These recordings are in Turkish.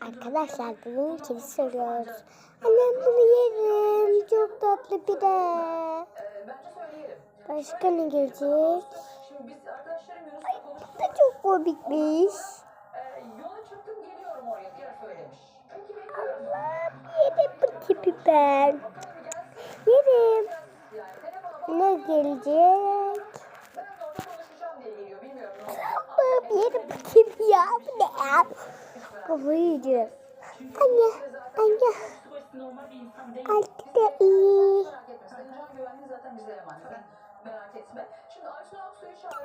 Arkadaşlar bugün kedi soruyoruz. Annem bunu yerim. Çok tatlı bir de. Söyleyelim. Başka ne gelecek? Arkadaşlarım Yunus'la konuştuk. Bu da çok komikmiş. Bekliyoruz. Allah'ım yerim bu tipi ben. Yerim. Ne gelecek? Ben de orada konuşacağım diye geliyor. Bilmiyorum ne olacak. Allah'ım yerim bu tipi ya. Bu ne ya? Kafayı yiyeceğim. Anne. Anne. Altı da iyi.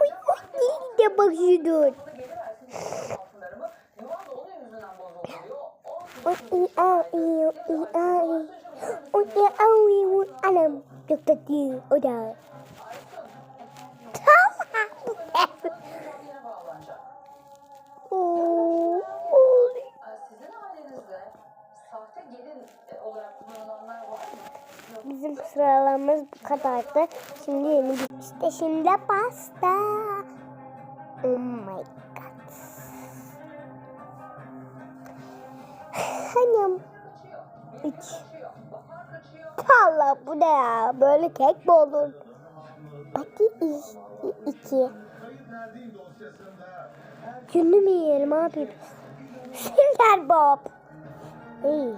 Oy oy değil de bak şunu. Bana geliversin istiyorum altınlarımı. Yuvam da onun yüzünden bozuluyor. O Oy iyi ay iyi iyi ay. Oy iyi ay iyi anam. Çok tatlı o da. Tamam. yine e. Bizim sıralamamız bu kadardı. Şimdi yeni bir işte şimdi pasta. Oh my god. Hanım. Üç. Allah bu ne ya? Böyle kek mi olur? Hadi i- i- iki. Günlü mü yiyelim abi? Sünger Bob. İyi.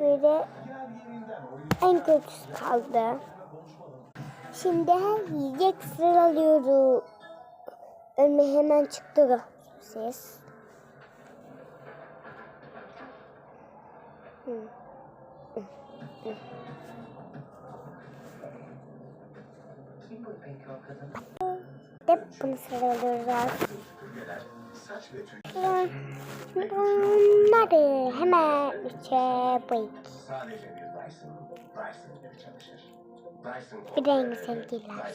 Böyle en kötüsü kaldı. Şimdi yiyecek sıralıyoruz. Önüme hemen çıktı ses. Bu kadın? Hep bunu sıralıyoruz. Bunları hemen üçe. Sadece bir çalışır. Dyson Bir de en kontrol sevdiğiler.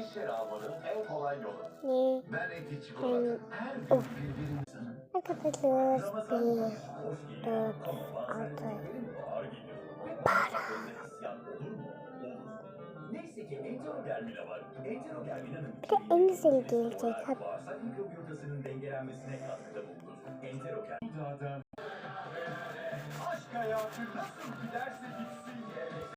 İş yeri almanın en kolay yolu. ne? Ben En, of. Arkadaşlar bir, dört, altı. Enterogermina'nın Bir de en sevdiğim gelecek. Hadi hayatın nasıl giderse gitsin